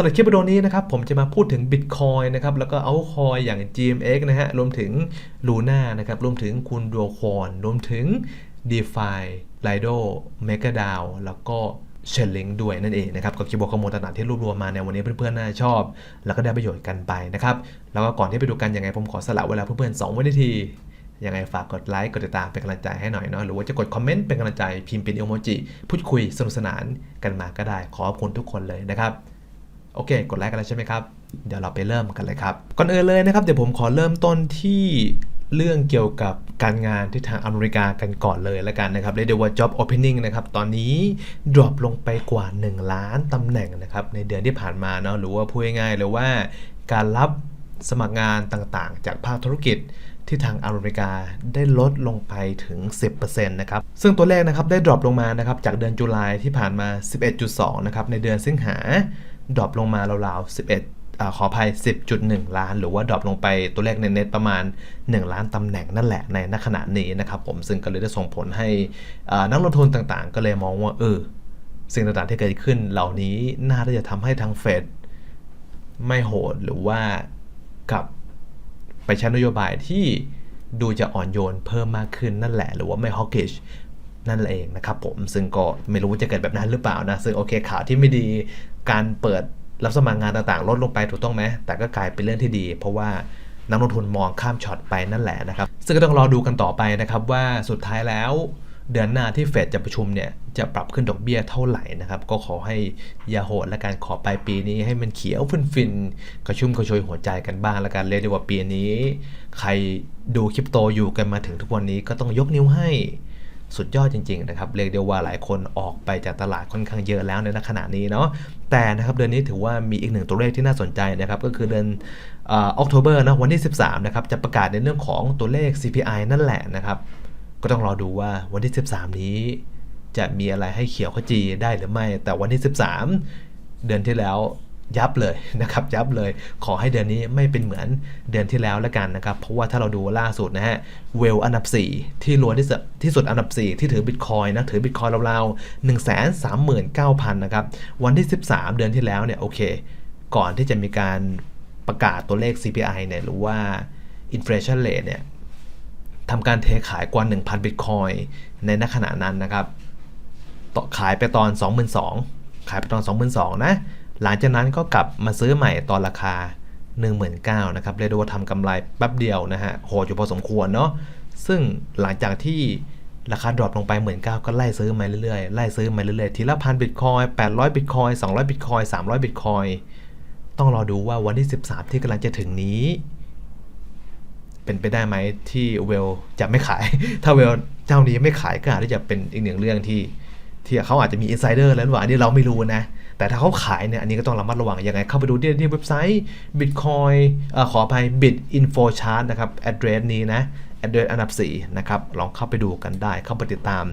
สำหรับคลิปวิดีโอนี้นะครับผมจะมาพูดถึง Bitcoin นะครับแล้วก็เอาคอยอย่าง GMX นะฮะรวมถึง Luna นะครับรวมถึงคุณด o คอนรวมถึง DeFi Lido MakerDAO แล้วก็เชลลิงด้วยนั่นเองนะครับกับคีย์บอร์ดข้อมูลต่างๆที่รวบรวมมาในวันนี้เพื่อนๆน่าจะชอบ แล้วก็ได้ประโยชน์กันไปนะครับแล้วก็ก่อนที่ไปดูกันยังไงผมขอสละเวลาเพื่อนๆ2วินาทียังไงฝากกดไลค์กดติดตามเป็นกำลังใจให้หน่อยเนาะหรือว่าจะกดคอมเมนต์เป็นกำลังใจพิมพ์เป็นอีโมจิพูดคุยสนุกสนานกันมาก็ได้ ขอบคุณทุกคนเลยนะครับ โอเค กดไลค์กันแล้วใช่ไหมครับ เดี๋ยวเราไปเริ่มกันเลยครับ ก่อนอื่นเลยนะครับ เดี๋ยวผมขอเริ่มต้นที่เรื่องเกี่ยวกับการงานที่ทางอเมริกากันก่อนเลยแล้วกันนะครับเรียกได้ว่า job opening นะครับ ตอนนี้ drop ลงไปกว่า 1 ล้านตำแหน่งนะครับ ในเดือนที่ผ่านมาเนาะหรือว่าพูดง่ายๆเลยว่าการรับสมัครงานต่างๆ จากภาคธุรกิจที่ทางอเมริกาได้ลดลงไปถึง 10%นะครับ ซึ่งตัวเลขนะครับได้ drop ลงมานะครับจากเดือนตุลาที่ผ่านมา 11.2 นะครับ ในเดือนสิงหา ดรอปลงมาราวๆ 11อขออภัย 10.1 ล้าน หรือว่าดรอปลงไปตัวเลขเน็ตประมาณ 1 ล้านตำแหน่งนั่นแหละในณขณะนี้นะครับผมซึ่งก็เลยได้ส่งผลให้นักลงทุนต่างๆ ก็เลยมองว่าเออสิ่งต่างๆที่เกิดขึ้นเหล่านี้น่าจะทำให้ทางเฟดไม่โหดหรือว่ากลับไปใช้นโยบายที่ดูจะอ่อนโยนเพิ่มมากขึ้นนั่นแหละ หรือว่าไม่ฮอกกิชนั่นเองนะครับผมซึ่งก็ไม่รู้ว่าจะเกิดแบบนั้นหรือเปล่านะ ซึ่งโอเคข่าวที่ไม่ดีการเปิดรับสมัครงานต่างๆ ลดลงไปถูกต้องไหม แต่ก็กลายเป็นเรื่องที่ดี เพราะว่านักลงทุนมองข้ามช็อตไปนั่นแหละนะครับ ซึ่งก็ต้องรอดูกันต่อไปนะครับว่าสุดท้ายแล้วเดือนหน้าที่เฟดจะประชุมเนี่ยจะปรับขึ้นดอกเบี้ยเท่าไหร่นะครับ ก็ขอให้ยาโหดและการขอปลายปีนี้ให้มันเขียวฟินๆกระชุ่มกระชวยหัวใจกันบ้างและกันเรียกได้ว่าปีนี้ ใครดูคริปโตอยู่กันมาถึงทุกวันนี้ก็ต้องยกนิ้วให้ สุดยอดจริงๆนะครับเรียกได้ว่าหลายคนออกไปจากตลาดค่อนข้างเยอะแล้วในขณะนี้เนาะแต่นะครับเดือนนี้ถือว่ามีอีกหนึ่งตัวเลขที่น่าสนใจนะครับก็คือเดือนออกโทเบอร์นะวันที่ 13นะครับจะประกาศในเรื่องของตัวเลข CPI นั่นแหละนะครับก็ต้องรอดูว่าวันที่ 13 นี้ จะมีอะไรให้เขียวขจีได้หรือไม่ แต่วันที่ 13 เดือนที่แล้ว ยับเลยนะครับยับเลยขอให้เดือนนี้ไม่เป็นเหมือนเดือนที่แล้วแล้วกันนะครับ เพราะว่าถ้าเราดูล่าสุดนะฮะเวลอันดับ 4 ที่รวยที่สุดที่สุดอันดับ 4 ที่ถือบิตคอยนะถือบิตคอยราวๆ1 3 9 0 0 0นะครับวันที่ 13 เดือนที่แล้วเนี่ยโอเค ก่อนที่จะมีการประกาศตัวเลข CPI เนี่ยหรือว่า inflation rate เนี่ยทำการเทขายกว่า 1,000 บิตคอยในณขณะนั้นนะครับต่อขายไปตอน 22,000ขายไปตอน 22,000นะ หลังจากนั้นก็กลับมาซื้อใหม่ตอนราคา 19,000นะครับเรียกได้ว่าทำกำไรแป๊บเดียวนะฮะโหดอยู่พอสมควรเนาะซึ่งหลังจากที่ราคาดรอปลงไป 19,000ก็ไล่ซื้อมาเรื่อยๆไล่ซื้อมาเรื่อยๆทีละพันบิตคอย800บิตคอย200บิตคอย300บิตคอยต้องรอดูว่าวันที่ 13 ที่กำลังจะถึงนี้ เป็นไปได้ไหมที่เวลจะไม่ขาย ถ้าเวลเจ้านี้ไม่ขายก็อาจจะเป็นอีกหนึ่งเรื่องที่ ที่เขาอาจจะมีอินไซเดอร์แล้วหรือเปล่าอันนี้เราไม่รู้นะแต่ถ้าเขาขายเนี่ยอันนี้ก็ต้องระมัดระวังยังไง เข้าไปดูที่เว็บไซต์ Bitcoin อ่อขออภัย Bit Info Chart นะครับ address นี้นะ address อันดับ4นะครับลองเข้าไปดูกันได้ เข้าไปติดตาม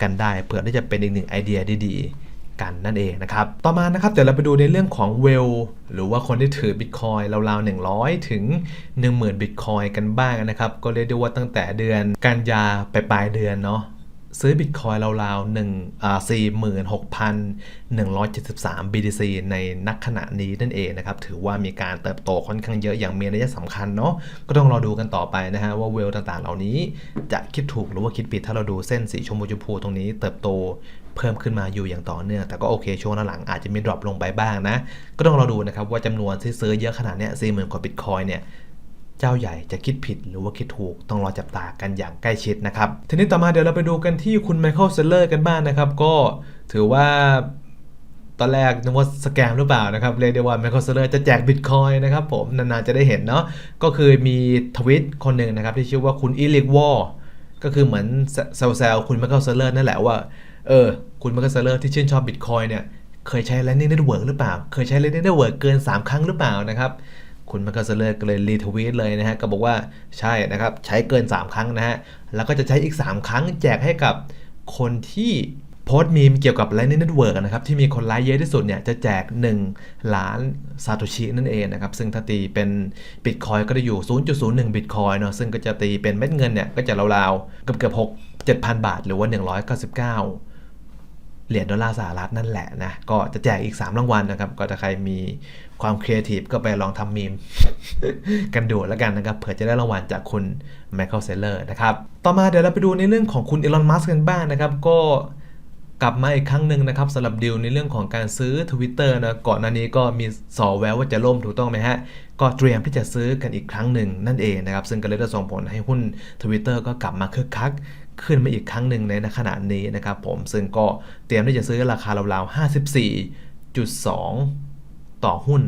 กันได้เผื่อที่จะเป็นอีกหนึ่งไอเดียดีๆ กันนั่นเองนะครับ ต่อมานะครับเดี๋ยวเราไปดูในเรื่องของเวลหรือว่าคนที่ถือ Bitcoin ราวๆ 100 ถึง 10,000 Bitcoin กันบ้างนะครับ ก็เรียกได้ว่าตั้งแต่เดือนกันยาไปปลายเดือนเนาะ ซื้อบิตคอยราวๆ1อ่า46,173 BTC ในนักขณะนี้นั่นเองนะครับ ถือว่ามีการเติบโตค่อนข้างเยอะอย่างมีนัยสำคัญเนาะก็ต้องรอดูกันต่อไปนะฮะว่าเวลต่างๆ เหล่านี้จะคิดถูกหรือว่าคิดผิดถ้าเราดูเส้นสีชมพูชมพูตรงนี้เติบโตเพิ่มขึ้นมาอยู่อย่างต่อเนื่อง แต่ก็โอเค ช่วงหลังอาจจะมีดรอปลงไปบ้างนะ ก็ต้องรอดูนะครับว่าจำนวนที่ซื้อเยอะขนาดเนี้ย40,000กว่าบิตคอยเนี่ย เจ้าใหญ่จะคิดผิดหรือว่าคิดถูกต้องรอจับตากันอย่างใกล้ชิดนะครับ ทีนี้ต่อมาเดี๋ยวเราไปดูกันที่คุณไมเคิลเซเลอร์กันบ้างนะครับ ก็ถือว่าตอนแรกนึกว่าสแกมหรือเปล่านะครับ เรียกได้ว่าไมเคิลเซเลอร์จะแจกบิตคอยนะครับผมนานๆจะได้เห็นเนาะก็คือมีทวิตคนหนึ่งนะครับที่ชื่อว่าคุณอีลิกวอก็คือเหมือนแซวๆคุณไมเคิลเซเลอร์นั่นแหละว่าเออคุณไมเคิลเซเลอร์ที่ชื่นชอบบิตคอยเนี่ยเคยใช้ Lightning Network หรือเปล่า เคยใช้ Lightning Network เกิน 3 ครั้งหรือเปล่านะครับ คุณมาร์คเซเลอร์ก็เลยรีทวีตเลยนะฮะ ก็บอกว่าใช่นะครับใช้เกิน 3 ครั้งนะฮะ แล้วก็จะใช้อีก 3 ครั้งแจกให้กับคนที่โพสต์มีมเกี่ยวกับ Lightning Network นะครับ ที่มีคนไลค์เยอะที่สุดเนี่ย จะแจก 1 ล้านซาโตชินั่นเองนะครับ ซึ่งถ้าตีเป็นบิตคอยก็จะอยู่ 0.01 บิตคอยเนาะซึ่งก็จะตีเป็นเม็ดเงินเนี่ยก็จะราวๆเกือบเกือบ6 7,000 บาท หรือว่า 199 เหรียญดอลลาร์สหรัฐนั่นแหละนะ ก็จะแจกอีก 3 รางวัลนะครับ ก็ถ้าใครมีความครีเอทีฟก็ไปลองทำมีม กันดูแล้วกันนะครับ เผื่อจะได้รางวัลจากคุณไมเคิลเซเลอร์นะครับ ต่อมาเดี๋ยวเราไปดูในเรื่องของคุณอีลอน มัสก์กันบ้างนะครับ ก็กลับมาอีกครั้งหนึ่งนะครับสำหรับดีลในเรื่องของการซื้อ Twitter นะก่อนหน้านี้ก็มีสอแววว่าจะล่มถูกต้องไหมฮะ ก็เตรียมที่จะซื้อกันอีกครั้งหนึ่งนั่นเองนะครับ ซึ่งก็เลยจะส่งผลให้หุ้น Twitter ก็กลับมาคึกคัก ขึ้นมาอีกครั้งหนึ่งในขณะนี้นะครับผมซึ่งก็เตรียมที่จะซื้อราคาราวๆ 54.2 ต่อหุ้น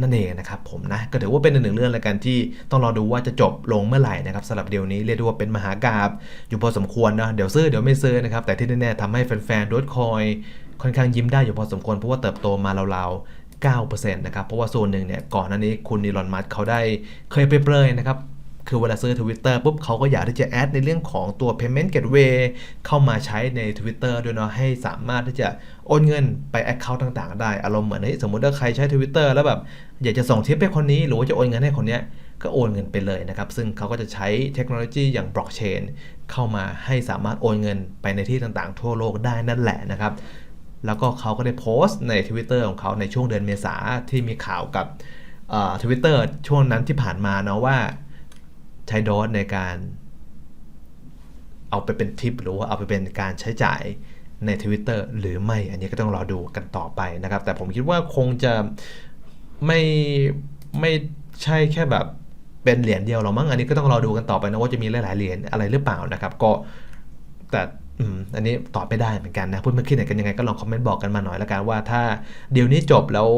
นั่นเองนะครับผมนะก็ถือว่าเป็นหนึ่งเรื่องแล้วกันที่ต้องรอดูว่าจะจบลงเมื่อไหร่นะครับสำหรับเดียวนี้เรียกได้ว่าเป็นมหากราบอยู่พอสมควรนะเดี๋ยวซื้อเดี๋ยวไม่ซื้อนะครับแต่ที่แน่ๆทำให้แฟนๆดดคอยค่อนข้างยิ้มได้อยู่พอสมควรเพราะว่าเติบโตมาราวๆ9%นะครับเพราะว่าโซนหนึ่งเนี่ยก่อนหน้านี้คุณอีลอนมัสเขาได้เคยไปเปรยๆนะครับ คือเวลาซื้อ Twitter ปุ๊บเขาก็อยากที่จะแอดในเรื่องของตัว payment gateway เข้ามาใช้ใน Twitter ด้วยเนาะให้สามารถที่จะโอนเงินไป Account ต่างๆ ได้อารมณ์เหมือนสมมติว่าใครใช้ Twitter แล้วแบบอยากจะส่งทิปให้คนนี้ หรือว่าจะโอนเงินให้คนเนี้ยก็โอนเงินไปเลยนะครับ ซึ่งเขาก็จะใช้เทคโนโลยีอย่างบล็อกเชนเข้ามาให้สามารถโอนเงินไปในที่ต่างๆ ทั่วโลกได้นั่นแหละนะครับ แล้วก็เขาก็ได้โพสต์ใน Twitter ของเขาในช่วงเดือนเมษาที่มีข่าวกับทวิตเตอร์ช่วงนั้นที่ผ่านมาเนาะว่า ใช้ดอทในการ เอาไปเป็นทิปหรือว่าเอาไปเป็นการใช้จ่ายใน Twitter หรือไม่ อันนี้ก็ต้องรอดูกันต่อไปนะครับ แต่ผมคิดว่าคงจะไม่ไม่ใช่แค่แบบเป็นเหรียญเดียวหรอมั้ง อันนี้ก็ต้องรอดูกันต่อไปนะว่าจะมีหลายๆเหรียญอะไรหรือเปล่านะครับ ก็แต่อันนี้ตอบไม่ได้เหมือนกันนะพูดเมื่อกี้ไหนกันยังไงก็ลองคอมเมนต์บอกกันมาหน่อยละกันว่าถ้าเดี๋ยวนี้จบแล้ว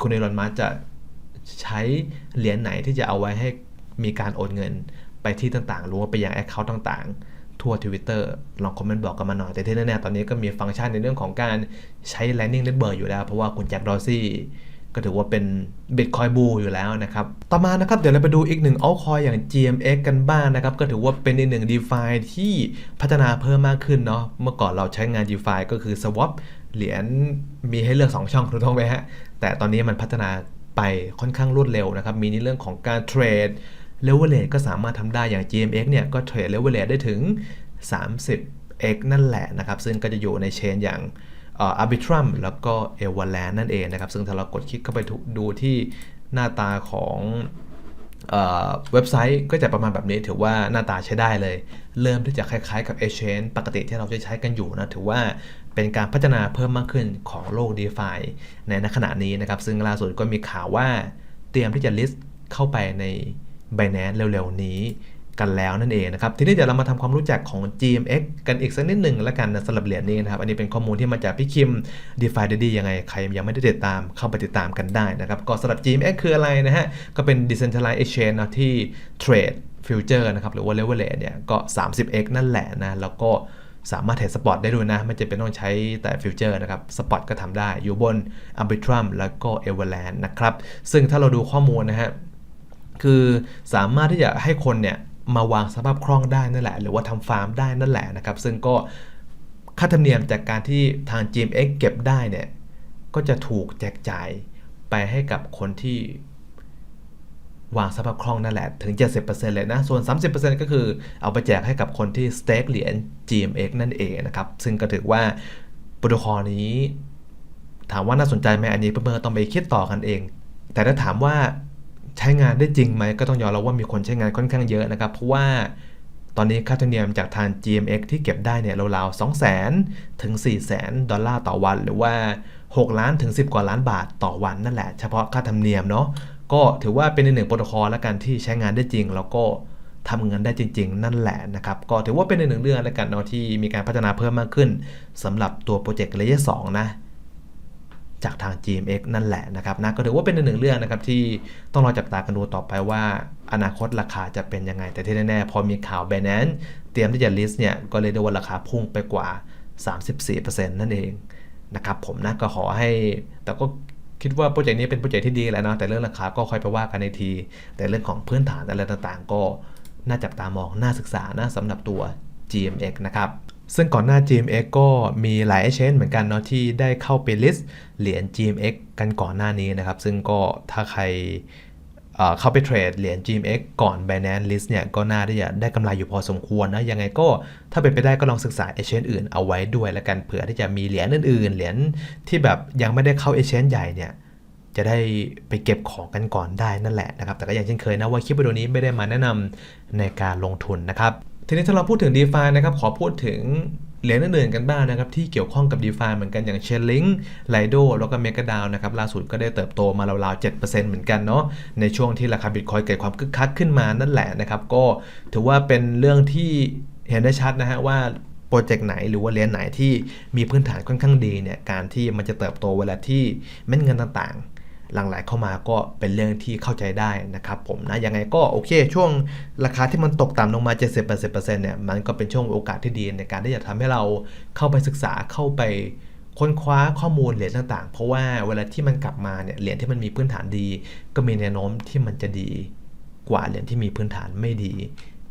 คุณเอรอนมัสจะใช้เหรียญไหนที่จะเอาไว้ให้ มีการโอนเงินไปที่ต่างๆหรือว่าไปยังแอคเคาท์ต่างๆ ทั่ว Twitter ลองคอมเมนต์บอกกันมาหน่อย แต่ที่แน่ๆ ตอนนี้ก็มีฟังก์ชันในเรื่องของการใช้ Lightning Network อยู่แล้ว เพราะว่าคุณแจ็คดอร์ซี่ก็ถือว่าเป็น Bitcoin b u อยู่แล้วนะครับ ต่อมานะครับ เดี๋ยวเราไปดูอีกหนึ่ง altcoin อย่าง GMX กันบ้างนะครับ ก็ถือว่าเป็นอีกหนึ่ง DeFi ที่พัฒนาเพิ่มมากขึ้นเนาะ เมื่อก่อนเราใช้งาน DeFi ก็คือ swap เหรียญมีให้เลือก 2 ช่องถูกต้องไหมฮะ แต่ตอนนี้มันพัฒนาไปค่อนข้างรวดเร็วนะครับ มีในเรื่องของการเทรด เลเวลเลก็สามารถทำได้อย่าง GMX เนี่ยก็เทรดเลเวลเลได้ถึง 30x นั่นแหละนะครับ ซึ่งก็จะอยู่ในเชนอย่างอาร์บิทรัมแล้วก็เอวาแลนนั่นเองนะครับ ซึ่งถ้าเรากดคลิกเข้าไปดูที่หน้าตาของเว็บไซต์ก็จะประมาณแบบนี้ถือว่าหน้าตาใช้ได้เลย เริ่มที่จะคล้ายๆกับ Exchange ปกติที่เราใช้ใช้กันอยู่นะ ถือว่าเป็นการพัฒนาเพิ่มมากขึ้นของโลก DeFi ในขณะนี้นะครับ ซึ่งล่าสุดก็มีข่าวว่าเตรียมที่จะ list เข้าไปใน Binance เร็วๆนี้กันแล้วนั่นเองนะครับ ทีนี้เดี๋ยวเรามาทำความรู้จักของ GMX กันอีกสักนิดหนึ่งแล้วกันนะสำหรับเหรียญนี้นะครับ อันนี้เป็นข้อมูลที่มาจากพี่คิม DeFi Daddy ยังไงใครยังไม่ได้ติดตามเข้าไปติดตามกันได้นะครับ ก็สำหรับ GMX คืออะไรนะฮะ ก็เป็น Decentralized Exchange นะที่เทรดฟิวเจอร์นะครับ หรือว่า Leverage เนี่ยก็ 30x นั่นแหละนะ แล้วก็สามารถเทรดสปอตได้ด้วยนะ ไม่จำเป็นต้องใช้แต่ฟิวเจอร์นะครับ สปอตก็ทำได้อยู่บน Arbitrum แล้วก็ Everland นะครับซึ่งถ้าเราดูข้อมูลนะฮะ คือสามารถที่จะให้คนเนี่ยมาวางสภาพคล่องได้นั่นแหละ หรือว่าทำฟาร์มได้นั่นแหละนะครับ ซึ่งก็ค่าธรรมเนียมจากการที่ทาง GMX เก็บได้เนี่ย ก็จะถูกแจกจ่ายไปให้กับคนที่วางสภาพคล่องนั่นแหละ ถึง 70%เลยนะ ส่วน 30%ก็คือเอาไปแจกให้กับคนที่สเต็กเหรียญ GMX นั่นเองนะครับ ซึ่งก็ถือว่าโปรโตคอลนี้ ถามว่าน่าสนใจไหมอันนี้เพื่อนๆต้องไปคิดต่อกันเอง แต่ถ้าถามว่า ใช้งานได้จริงไหมก็ต้องยอมรับว่ามีคนใช้งานค่อนข้างเยอะนะครับ เพราะว่าตอนนี้ค่าธรรมเนียมจากทาง GMX ที่เก็บได้เนี่ยราวๆ2 0 0 0 0 0 ถึง 4 0 0 0 0 0ดอลลาร์ต่อวัน หรือว่า 6 ล้านถึง 10 กว่าล้านบาทต่อวันนั่นแหละ เฉพาะค่าธรรมเนียมเนาะก็ถือว่าเป็นหนึ่งโปรโตคอลแล้วกันที่ใช้งานได้จริง แล้วก็ทำเงินได้จริง ๆ นั่นแหละนะครับ ก็ถือว่าเป็นหนึ่งเรื่องแล้วกันเนาะที่มีการพัฒนาเพิ่มมากขึ้นสำหรับตัวโปรเจกต์เลเยอร์สนะ จากทาง GMX นั่นแหละนะครับนะก็ถือว่าเป็นหนึ่งเรื่องนะครับที่ต้องรอจับตากันดูต่อไปว่า อนาคตราคาจะเป็นยังไง แต่ที่แน่ๆพอมีข่าว Binance เตรียมที่จะ list เนี่ยก็เลยได้ว่าราคาพุ่งไปกว่า 34%นั่นเองนะครับผมนะก็ขอให้แต่ก็คิดว่าโปรเจกต์นี้เป็นโปรเจกต์ที่ดีแล้วเนาะแต่เรื่องราคาก็ค่อยไปว่ากันในที แต่เรื่องของพื้นฐานอะไรต่างๆ ก็น่าจับตามองน่าศึกษานะสำหรับตัว GMX นะครับ ซึ่งก่อนหน้า GMX ก็มีหลาย exchange เหมือนกันเนาะที่ได้เข้าไป list เหรียญ GMX กันก่อนหน้านี้นะครับ ซึ่งก็ถ้าใครเข้าไปเทรดเหรียญ GMX ก่อน Binance List เนี่ยก็น่าที่จะได้กำไรอยู่พอสมควรนะ ยังไงก็ถ้าเป็นไปได้ก็ลองศึกษา exchange อื่นเอาไว้ด้วยแล้วกันเผื่อที่จะมีเหรียญอื่นๆ เหรียญที่แบบยังไม่ได้เข้า exchange ใหญ่เนี่ยจะได้ไปเก็บของกันก่อนได้นั่นแหละนะครับ แต่ก็อย่างเช่นเคยนะว่าคลิปวิดีโอนี้ไม่ได้มาแนะนำในการลงทุนนะครับ ทีนี้ถ้าเราพูดถึง d e f i นะครับขอพูดถึงเหรียญอื่นๆกันบ้างนะครับที่เกี่ยวข้องกับ d e f i เหมือนกันอย่าง Chainlink Lido แล้วก็ MakerDAO นะครับล่าสุดก็ได้เติบโตมาราวๆ 7%เหมือนกันเนาะในช่วงที่ราคาบิตคอยเกิดความคึกคักขึ้นมานั่นแหละนะครับก็ถือว่าเป็นเรื่องที่เห็นได้ชัดนะฮะว่าโปรเจกต์ไหนหรือว่าเหรียญไหนที่มีพื้นฐานค่อนข้างดีเนี่ยการที่มันจะเติบโตเวลาที่เม็ดเงินต่างๆ หลั่งไหลเข้ามาก็เป็นเรื่องที่เข้าใจได้นะครับผมนะยังไงก็โอเค ช่วงราคาที่มันตกต่ำลงมา 70-80%เนี่ยมันก็เป็นช่วงโอกาสที่ดีในการที่จะทำให้เราเข้าไปศึกษาเข้าไปค้นคว้าข้อมูลเหรียญต่างๆ เพราะว่าเวลาที่มันกลับมาเนี่ยเหรียญที่มันมีพื้นฐานดี ก็มีแนวโน้มที่มันจะดีกว่าเหรียญที่มีพื้นฐานไม่ดี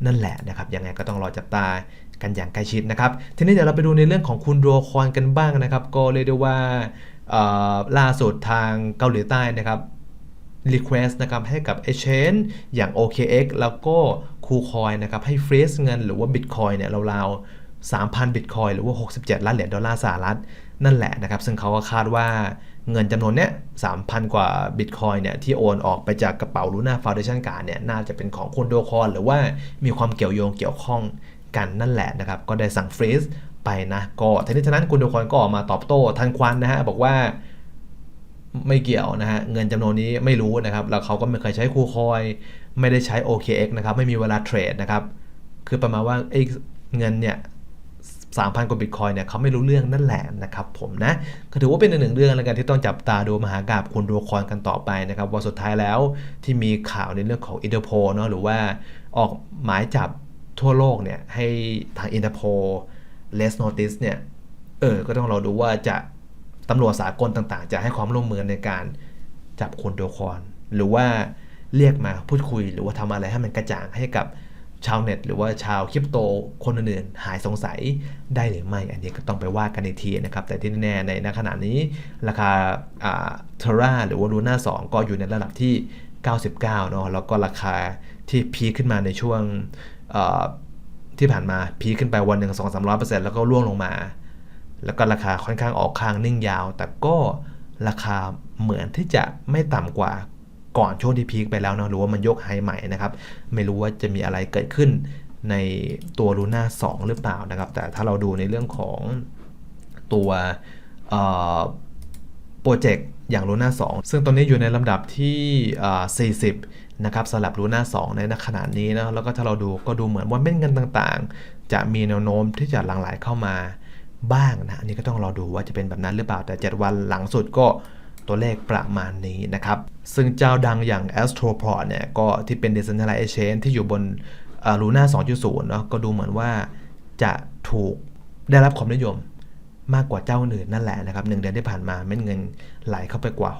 นั่นแหละนะครับยังไงก็ต้องรอจับตากันอย่างใกล้ชิดนะครับ ทีนี้เดี๋ยวเราไปดูในเรื่องของคุณโดคอนกันบ้างนะครับ ก็เรียกได้ว่า ล่าสุดทางเกาหลีใต้นะครับ Request นะครับให้กับ Exchange อย่าง OKX แล้วก็ KuCoin นะครับให้ฟรีซเงินหรือว่า Bitcoin เนี่ยราวๆ 3,000 Bitcoin หรือว่า 67 ล้านเหรียญดอลลาร์สหรัฐนั่นแหละนะครับ ซึ่งเขาก็คาดว่าเงินจำนวนเนี้ย3,000 กว่า Bitcoin เนี่ยที่โอนออกไปจากกระเป๋า Luna Foundation การเนี่ยน่าจะเป็นของคุณโดคอนหรือว่ามีความเกี่ยวโยงเกี่ยวข้องกันนั่นแหละนะครับ ก็ได้สั่งฟรีซ ไปนะก็ทีนี้ฉะนั้นคุณโดคอนก็ออกมาตอบโต้ทันควันนะฮะบอกว่าไม่เกี่ยวนะฮะเงินจำนวนนี้ไม่รู้นะครับแล้วเขาก็ไม่เคยใช้คูคอยไม่ได้ใช้ OKX นะครับไม่มีเวลาเทรดนะครับคือประมาณว่าไอ้เงินเนี่ย3,000กว่าบิตคอยเนี่ยเขาไม่รู้เรื่องนั่นแหละนะครับผมนะก็ถือว่าเป็นอีกหนึ่งเรื่องแล้วกันที่ต้องจับตาดูมหากราบคุณดูคอนกันต่อไปนะครับว่าสุดท้ายแล้วที่มีข่าวในเรื่องของอินเตอร์โพเนาะหรือว่าออกหมายจับทั่วโลกเนี่ยให้ทางอินเตอร์โพ เลสโนติสเนี่ย เออ ก็ต้องรอดูว่าจะตำรวจสากลต่างๆ จะให้ความร่วมมือในการจับคนโดคอนหรือว่าเรียกมาพูดคุย หรือว่าทำอะไรให้มันกระจ่างให้กับชาวเน็ต หรือว่าชาวคริปโตคนอื่นๆหายสงสัยได้หรือไม่ อันนี้ก็ต้องไปว่ากันอีกทีนะครับ แต่ที่แน่ในณขณะนี้ราคาเทราหรือว่าลูน่า2ก็อยู่ในระดับที่ 99เนาะแล้วก็ราคาที่พีคขึ้นมาในช่วง ที่ผ่านมาพีคขึ้นไปวันหนึ่ง2 3 0 0แล้วก็ร่วงลงมา แล้วก็ราคาค่อนข้างออกข้างนิ่งยาว แต่ก็ราคาเหมือนที่จะไม่ต่ำกว่าก่อนช่วงที่พีคไปแล้วนะหรือว่ามันยกไฮใหม่นะครับ ไม่รู้ว่าจะมีอะไรเกิดขึ้นในตัวลูน่า2หรือเปล่านะครับ แต่ถ้าเราดูในเรื่องของตัวโปรเจกต์อย่างลูน่า2ซึ่งตอนนี้อยู่ในลำดับที่ 40 นะครับสำหรับลูน่า2 ในขณะนี้นะแล้วก็ถ้าเราดูก็ดูเหมือนว่าเม็ดเงินต่างๆ จะมีแนวโน้มที่จะหลั่งไหลเข้ามาบ้างนะอันนี้ก็ต้องรอดูว่าจะเป็นแบบนั้นหรือเปล่าแต่ 7 วันหลังสุดก็ตัวเลขประมาณนี้นะครับ ซึ่งเจ้าดังอย่าง Astroport เนี่ยก็ที่เป็น Decentralized Exchange ที่อยู่บนลูน่า2.0 เนาะก็ดูเหมือนว่าจะถูกได้รับความนิยมมากกว่าเจ้าอื่นนั่นแหละนะครับหนึ่งเดือนที่ผ่านมาเม็ดเงินไหลเข้าไปกว่า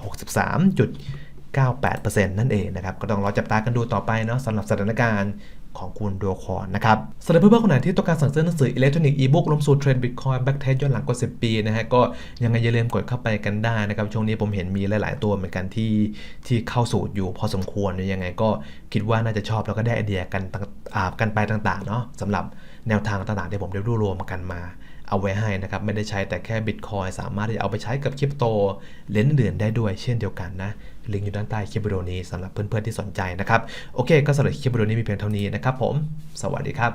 63.98%นั่นเองนะครับก็ต้องรอจับตากันดูต่อไปเนาะสำหรับสถานการณ์ของคุณโดคอนนะครับสำหรับเพื่อนๆคนไหนที่ต้องการสั่งซื้อหนังสืออิเล็กทรอนิกส์อีบุ๊กลมสู่เทรนด์บิตคอยแบ็กเทสย้อนหลังกว่า 10 ปีนะฮะก็ยังไงอย่าลืมกดเข้าไปกันได้นะครับ ช่วงนี้ผมเห็นมีหลายๆตัวเหมือนกันที่ที่เข้าสูตรอยู่พอสมควรยังไงก็คิดว่าน่าจะชอบแล้วก็ได้ไอเดียกันอากันไปต่างๆเนาะสำหรับแนวทางต่างๆที่ผมได้รวบรวมกันมาเอาไว้ให้นะครับ ไม่ได้ใช้แต่แค่บิตคอยสามารถที่จะเอาไปใช้กับคริปโตเลนส์อื่นได้ด้วยเช่นเดียวกันนะ ลิงก์อยู่ด้านใต้คลิปวิดีโอนี้สำหรับเพื่อนๆที่สนใจนะครับ โอเค ก็สำหรับคลิปวิดีโอนี้มีเพียงเท่านี้นะครับผม สวัสดีครับ